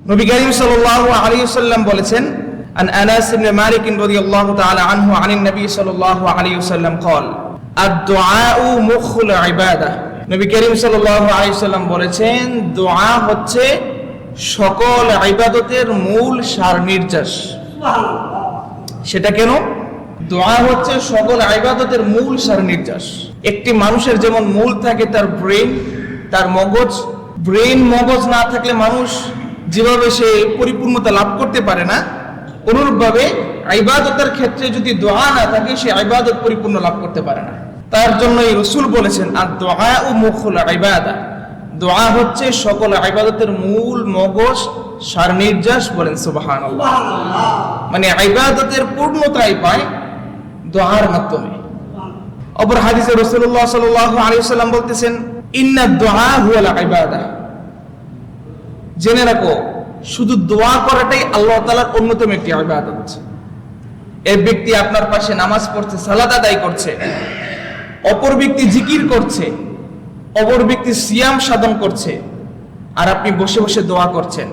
নবী করিম সাল্লাল্লাহু আলাইহি ওয়াসাল্লাম বলেছেন عن انس بن مالك رضي الله تعالى عنه عن النبي صلى الله عليه وسلم قال الدعاء مخ العباده নবী করিম সাল্লাল্লাহু আলাইহি ওয়াসাল্লাম বলেছেন দোয়া হচ্ছে সকল ইবাদতের মূল সার নির্যাস সেটা কেন দোয়া হচ্ছে সকল ইবাদতের মূল সার নির্যাস একটি মানুষের যেমন মূল থাকে তার ব্রেন তার মগজ ব্রেন মগজ না থাকলে মানুষ যেভাবে সে পরিপূর্ণতা লাভ করতে পারে না, অনুরূপভাবে ইবাদতের ক্ষেত্রে যদি দোয়া না থাকে, সে ইবাদত পরিপূর্ণ লাভ করতে পারে না। তার জন্য এই রসুল বলেছেন আর দোয়া ও মুখুল ইবাদা। দোয়া হচ্ছে সকল আইবাদতের মূল মগজ সার নির্যাস বলেন সুবাহান মানে ইবাদতের পূর্ণতাই পায় দোয়ার মাধ্যমে। অপর হাদিসে রসুল্লাহ সাল্লাহ আলাইহি সাল্লাম বলতেছেন ইন্না দোয়া হুয়াল ইবাদা। জেনে রাখো শুধু দোয়া করাটাই আল্লাহ তাআলার অন্যতম একটি ইবাদত। এক ব্যক্তি আপনার পাশে নামাজ পড়ছে, সালাত আদায় করছে, অপর ব্যক্তি জিকির করছে, অপর ব্যক্তি সিয়াম সাধন করছে, আর আপনি বসে বসে দোয়া করছেন।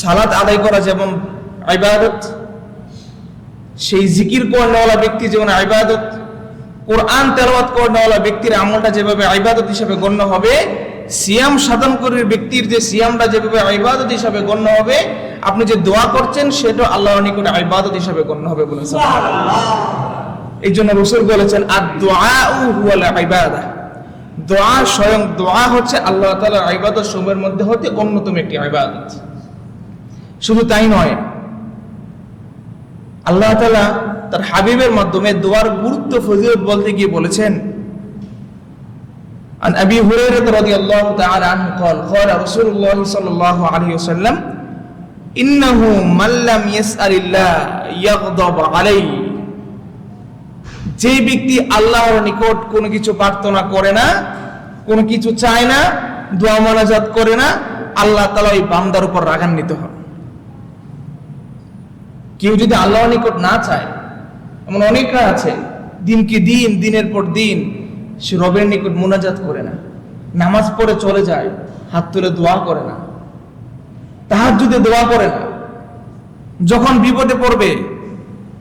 সালাদ আদায় করা যেমন ইবাদত, সেই জিকির করনেওয়ালা ব্যক্তি যেমন ইবাদত, কোরআন তেলাওয়াত করনেওয়ালা ব্যক্তির আমলটা যেভাবে ইবাদত হিসেবে গণ্য হবে সিয়াম সাধন করে ব্যক্তির যে সিয়ামটা যেভাবে ইবাদত হিসাবে গণ্য হবে আপনি যে দোয়া করছেন সেটা আল্লাহর নিকটে ইবাদত হিসাবে গণ্য হবে বলেন এই জন্য রসুল বলেছেন আর দোয়া হুয়াল ইবাদা। দোয়া স্বয়ং দোয়া হচ্ছে আল্লাহ তাআলার ইবাদত সমূহের মধ্যে হতে অন্যতম একটি ইবাদত। শুধু তাই নয় আল্লাহ তাআলা তার হাবিবের মাধ্যমে দোয়ার গুরুত্ব ফজিলত বলতে গিয়ে বলেছেন عن أبي هريرة رضي الله تعالى عنه قال قال رسول الله صلى الله عليه وسلم إنه من لم يسأل الله يغضب عليه যে ব্যক্তি আল্লাহর নিকট কোনো কিছু প্রার্থনা করে না কোনো কিছু চায় না দোয়া মোনাজাত করে না আল্লাহ তালা ওই বান্দার উপর রাগান্বিত হন কেউ যদি আল্লাহর নিকট না চায় এমন অনেকরা আছে দিনকে দিন দিনের পর দিন সে রবের নিকট মোনাজাত করে না। নামাজ পড়ে চলে যায়, হাত তুলে দোয়া করে না। তাহার যদি দোয়া করে না। যখন বিপদে পড়বে,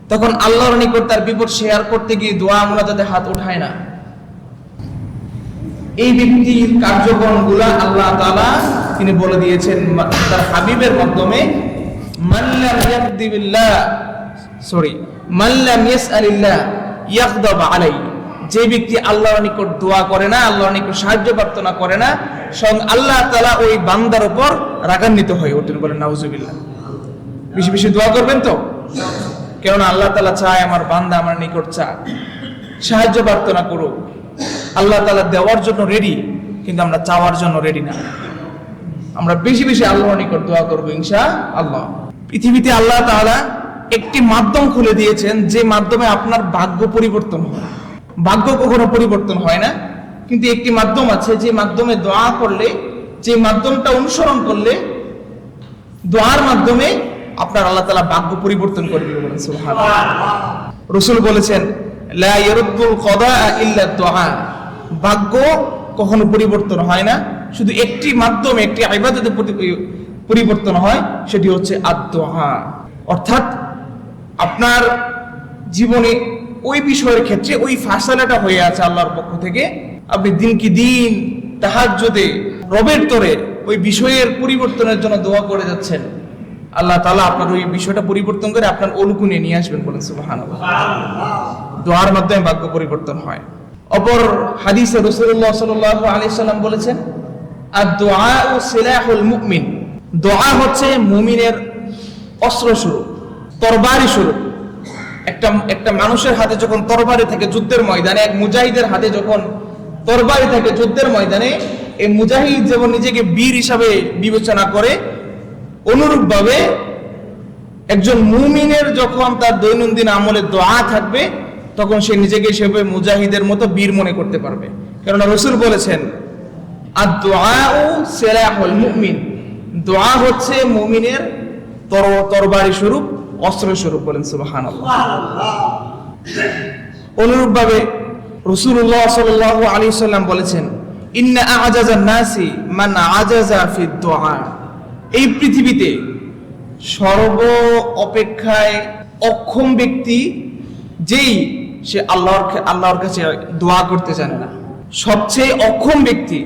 তখন আল্লাহর নিকট তার বিপদ শেয়ার করতে গিয়ে দোয়া মোনাজাতে হাত উঠায় না। এই ব্যক্তির কার্যক্রমগুলা আল্লাহ তাআলা তিনি বলে দিয়েছেন তার হাবিবের মাধ্যমে মাল্লাম ইয়াকদিবিল্লাহ সরি মাল্লাম ইয়াসআলিল্লাহ ইয়াগদাব আলাই যে ব্যক্তি আল্লাহর নিকট দোয়া করে না, আল্লাহর নিকট সাহায্য প্রার্থনা করে না, স্বয়ং আল্লাহ তাআলা ওই বান্দার উপর রাগান্বিত হয়ে ওঠেন বলেন, নাউজুবিল্লাহ। বেশি বেশি দোয়া করবেন তো? কেননা আল্লাহ তাআলা চায় আমার বান্দা আমার নিকট চায় সাহায্য প্রার্থনা করুক। আল্লাহ তাআলা দেওয়ার জন্য রেডি কিন্তু আমরা চাওয়ার জন্য রেডি না। আমরা বেশি বেশি আল্লাহর নিকট দোয়া করব ইনশা আল্লাহ পৃথিবীতে আল্লাহ তাআলা একটি মাধ্যম খুলে দিয়েছেন, যে মাধ্যমে আপনার ভাগ্য পরিবর্তন হয়। ভাগ্য কখনো পরিবর্তন হয় না। কিন্তু একটি মাধ্যম আছে, যে মাধ্যমে দোয়া করলে, যে মাধ্যমটা অনুসরণ করলে, দোয়ার মাধ্যমে আপনার আল্লাহ তাআলা ভাগ্য পরিবর্তন করে দিবে রসুল বলেছেন ভাগ্য কখনো পরিবর্তন হয় না। শুধু একটি মাধ্যমে, একটি ইবাদতে পরি- পরিবর্তন হয়, সেটি হচ্ছে আদ-দুআ অর্থাৎ আপনার জীবনে ওই বিষয়ের ক্ষেত্রে ওই ফাসালাটা হয়ে আছে আল্লাহর পক্ষ থেকে। আপনি দিন কি দিন তাহাজ্জুদে, রবের তরে ওই বিষয়ের পরিবর্তনের জন্য দোয়া করে যাচ্ছেন। আল্লাহ তালা আপনার ওই বিষয়টা পরিবর্তন করে আপনার অনুকূলে নিয়ে আসবেন বলেন সুবহানাল্লাহ। দোয়ার মাধ্যমে ভাগ্য পরিবর্তন হয়। অপর হাদিসে রাসূলুল্লাহ সাল্লাল্লাহু আলাইহি সাল্লাম বলেছেন আর দোয়া ও সিলাহুল মুমিন। দোয়া হচ্ছে মুমিনের অস্ত্র স্বরূপ, তরবারি স্বরূপ। একটা একটা মানুষের হাতে যখন তরবারি থাকে যুদ্ধের ময়দানে, এক মুজাহিদের হাতে যখন তরবারি থাকে যুদ্ধের ময়দানে, এই মুজাহিদ যেমন নিজেকে বীর হিসাবে বিবেচনা করে, অনুরূপভাবে একজন মুমিনের যখন তার দৈনন্দিন আমলে দোয়া থাকবে, তখন সে নিজেকে সেভাবে মুজাহিদের মতো বীর মনে করতে পারবে। কেননা রসুল বলেছেন আর দোয়া ও সেরাহুল মুমিন। দোয়া হচ্ছে মুমিনের তর, তরবারি স্বরূপ অস্ত্র স্বরূপ বলেন সুবাহান অনুরূপভাবে রসুল্লাহ সাল্লাহ আলী সাল্লাম বলেছেন ইন্না আজাজা নাসি মান আজাজা ফি দোয়া। এই পৃথিবীতে সর্ব অপেক্ষায় অক্ষম ব্যক্তি যেই সে আল্লাহর আল্লাহর কাছে দোয়া করতে জানে না। সবচেয়ে অক্ষম ব্যক্তি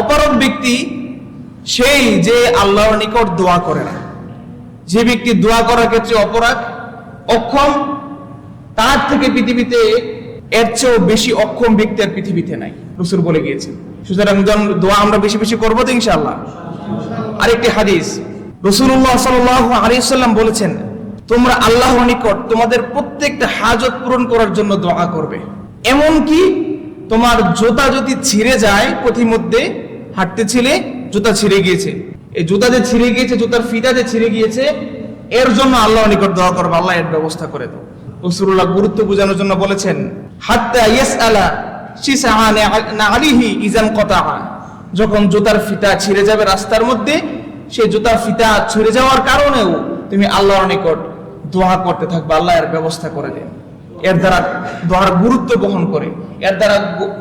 অপারক ব্যক্তি সেই যে আল্লাহর নিকট দোয়া করে না। যে ব্যক্তি দোয়া করার ক্ষেত্রে অপরাধ, অক্ষম, তার থেকে পৃথিবীতে এর চেয়েও বেশি অক্ষম ব্যক্তি আর পৃথিবীতে নাই, রসুল বলে গিয়েছেন। সুতরাং দোয়া আমরা বেশি বেশি করব তো ইনশাআল্লাহ। আরেকটি হাদিস রসুল্লাহ সাল্লাম বলেছেন, তোমরা আল্লাহর নিকট তোমাদের প্রত্যেকটা হাজত পূরণ করার জন্য দোয়া করবে। এমন কি তোমার জুতা যদি ছিঁড়ে যায়, পথিমধ্যে হাঁটতে ছিলে, জুতা ছিঁড়ে গিয়েছে। এই জুতা যে ছিঁড়ে গিয়েছে, জুতার ফিতা যে ছিঁড়ে গিয়েছে, এর জন্য আল্লাহ নিকট দোয়া করবে, আল্লাহ এর ব্যবস্থা করে দাও। রসুল্লাহ গুরুত্ব বোঝানোর জন্য বলেছেন, হাত্তা ইয়েস আলা যখন জুতার ফিতা ছিঁড়ে যাবে রাস্তার মধ্যে, সেই জুতার ফিতা ছিঁড়ে যাওয়ার কারণেও তুমি আল্লাহর নিকট দোয়া করতে থাকবে, আল্লাহ এর ব্যবস্থা করে দেন। এর দ্বারা দোয়ার গুরুত্ব বহন করে। এর দ্বারা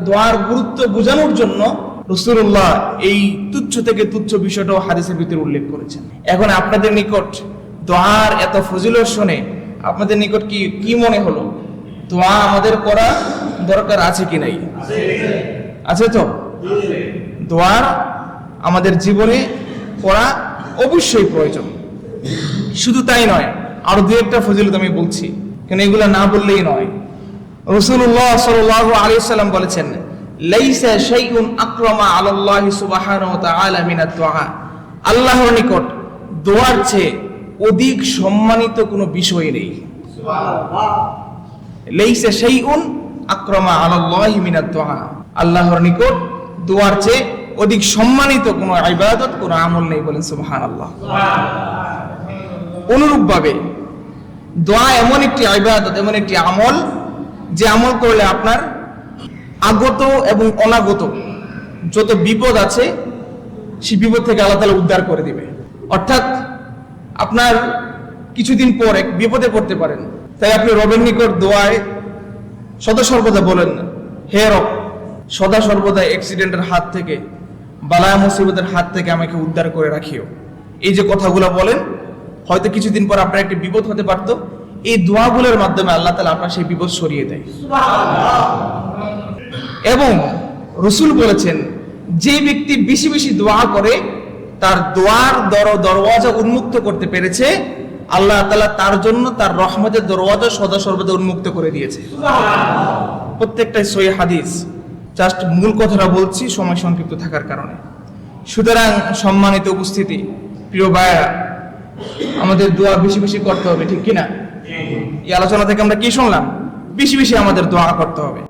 দোয়ার গুরুত্ব বোঝানোর জন্য রসুল্লাহ এই তুচ্ছ থেকে তুচ্ছ বিষয়টাও হাদিসের ভিতরে উল্লেখ করেছেন। এখন আপনাদের নিকট দোয়ার এত ফজিলত শুনে আপনাদের নিকট কি কি মনে হলো? দোয়া আমাদের করা দরকার আছে কি নাই? আছে তো? দোয়ার আমাদের জীবনে করা অবশ্যই প্রয়োজন। শুধু তাই নয়, আরও দু একটা ফজিলত আমি বলছি। কেন এগুলো না বললেই নয়। রসুল্লাহ সাল্লাহ আলী সাল্লাম বলেছেন লাইসা শাইউন আকরামা আলাল্লাহি সুবহানাহু ওয়া তাআলা মিনাত দুআ আল্লাহর নিকট দোয়ার চেয়ে অধিক সম্মানিত কোনো বিষয় নেই। লাইসা শাইউন আকরামা আলাল্লাহি মিনাত দুআ আল্লাহর নিকট দোয়ার চেয়ে অধিক সম্মানিত কোনো ইবাদত কোনো আমল নেই বলেন সুবহানাল্লাহ। অনুরূপভাবে দোয়া এমন একটি ইবাদত এমন একটি আমল যে আমল করলে আপনার আগত এবং অনাগত যত বিপদ আছে, সেই বিপদ থেকে আল্লাহ তাআলা উদ্ধার করে দিবে। অর্থাৎ আপনার কিছুদিন পর এক বিপদে পড়তে পারেন। তাই আপনি রবের নিকট দোয়ায় সদা সর্বদা বলেন, হে রব, সদা সর্বদা অ্যাক্সিডেন্টের হাত থেকে, বালায়া মুসিবতের হাত থেকে আমাকে উদ্ধার করে রাখিও। এই যে কথাগুলো বলেন, হয়তো কিছুদিন পর আপনার একটি বিপদ হতে পারত। এই দোয়াগুলোর মাধ্যমে আল্লাহ তালা আপনার সেই বিপদ সরিয়ে দেয়। এবং রসুল বলেছেন যে ব্যক্তি বেশি বেশি দোয়া করে তার দোয়ার দর দরওয়াজা উন্মুক্ত করতে পেরেছে আল্লাহ তালা তার জন্য তার রহমতের দরওয়াজা সদা সর্বদা উন্মুক্ত করে দিয়েছে। প্রত্যেকটাই সই হাদিস জাস্ট মূল কথাটা বলছি সময় সংক্ষিপ্ত থাকার কারণে। সুতরাং সম্মানিত উপস্থিতি প্রিয় ভাইয়া আমাদের দোয়া বেশি বেশি করতে হবে ঠিক কিনা? এই আলোচনা থেকে আমরা কি শুনলাম? বেশি বেশি আমাদের দোয়া করতে হবে।